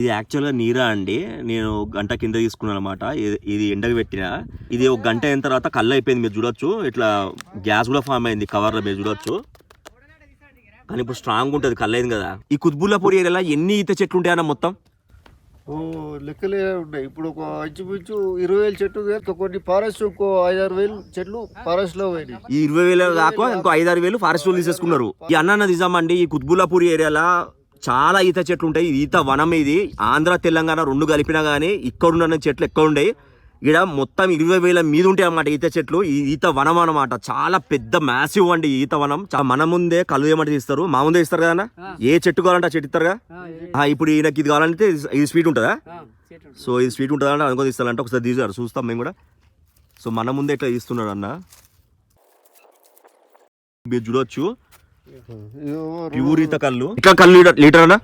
ఇది యాక్చువల్గా నీరా అండి. నేను గంట కింద తీసుకున్నాను అనమాట ఇది ఎండకు పెట్టిన. ఇది ఒక గంట అయిన తర్వాత కళ్ళు అయిపోయింది మీరు చూడొచ్చు. ఇట్లా గ్యాస్ కూడా ఫామ్ అయింది కవర్లో మీరు చూడొచ్చు. కానీ ఇప్పుడు స్ట్రాంగ్ ఉంటుంది కళ్ళు అయింది కదా. ఈ కుత్బుల్లాపూర్ ఏరియాలో ఎన్ని ఈత చెట్లు ఉంటాయన్న మొత్తం? ఓ లెక్కలే ఉన్నాయి. ఇప్పుడు ఒక ఇంచుమించు ఇరవై వేలు ఇంకా కొన్ని ఫారెస్ట్ ఇంకో ఐదారు వేలు చెట్లు ఫారెస్ట్లో పోయినాయి. ఈ ఇరవై వేలు కాక ఇంకో ఐదారు వేలు ఫారెస్ట్ వాళ్ళు తీసేసుకున్నారు. ఈ అన్న నిజాం అండి ఈ కుత్బుల్లాపూర్ ఏరియాలో చాలా ఈత చెట్లు ఉంటాయి. ఈత వనం ఇది. ఆంధ్ర తెలంగాణ రెండు కలిపినా కానీ ఇక్కడ చెట్లు ఎక్కువ ఉండయి ఇక్కడ మొత్తం ఇరవై వేల మీద ఉంటాయి అన్నమాట ఈత చెట్లు. ఈ ఈత వనం అన్నమాట. చాలా పెద్ద మ్యాసివ్ అండి ఈత వనం. మన ముందే కళ్ళు ఏమంటే తీస్తారు? మా ముందే ఇస్తారు కదా ఏ చెట్టు కావాలంటే ఆ చెట్టు ఇస్తారుగా? ఆ, ఇప్పుడు ఈయనకి ఇది కావాలంటే ఇది- స్వీట్ ఉంటుందా? సో ఇది స్వీట్ ఉంటుందా అంటే అనుకో తీస్తారంటే. ఒకసారి తీసారు. చూస్తాం మేము కూడా. సో మన ముందే ఇట్లా తీస్తున్నాడు అన్న. మీరు చూడొచ్చు. ప్యూర్ ఈత కళ్ళు. ఇట్లా కళ్ళు లీటర్ అన్న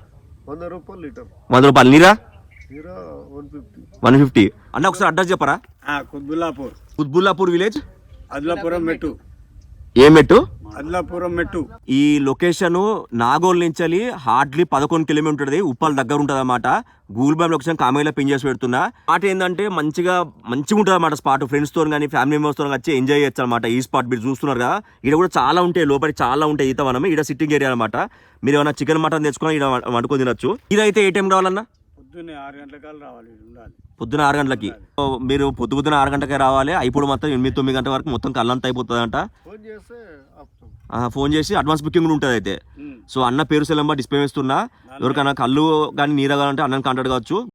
వంద రూపాయలు లీటర్. వంద రూపాయలు నీరా? One fifty. One fifty. అన్న ఒకసారి అడ్రస్ చెప్పరా? కుద్బుల్లాపూర్ కుత్బుల్లాపూర్ విలేజ్? అదిలాపురం మెట్టు. ఏ మెట్టు? అదిలాపురం మెట్టు. ఈ లొకేషన్ నాగోల్ నుంచి హార్డ్లీ పదకొండు కిలోమీటర్ ఉప్పల్ దగ్గర ఉంటుంది అనమాట గూగుల్ మ్యాప్ లొకేషన్ కామెడీలో పిన్ చేసి పెడుతున్నా. స్పాట్ ఏంటంటే మంచిగా మంచిగా ఉంటుంది అనమాట స్పాట్. ఫ్రెండ్స్తో కానీ ఫ్యామిలీ మెంబర్స్తో వచ్చి ఎంజాయ్ చేయొచ్చు అనమాట ఈ స్పాట్. మీరు చూస్తున్నారు కదా ఇక్కడ కూడా చాలా ఉంటాయి లోపల చాలా ఉంటాయి ఈత వనం ఇక్కడ సిట్టింగ్ ఏరియా అనమాట మీరు ఏమైనా చికెన్ మటన్ తెచ్చుకొని ఇక్కడ వండుకొని తినొచ్చు. ఇదైతే ఏ టైం రావాలన్నా? పొద్దున్నే ఆరు రావాలి ఉండాలి. పొద్దున గంటలకి. ఓ, మీరు పొద్దు పొద్దున ఆరు గంటలకే రావాలి. ఇప్పుడు మొత్తం ఎనిమిది తొమ్మిది గంటల వరకు మొత్తం కళ్ళంతా అయిపోతుంది అంట ఫోన్ చేస్తే ఆపుతాం ఫోన్ చేసి అడ్వాన్స్ బుకింగ్ కూడా ఉంటుంది అయితే. సో అన్న పేరు సెలంబా డిస్ప్లే వేస్తున్నా. ఎవరికైనా కళ్ళు కానీ నీర కావాలంటే అన్నని కాంటాక్ట్ కావచ్చు.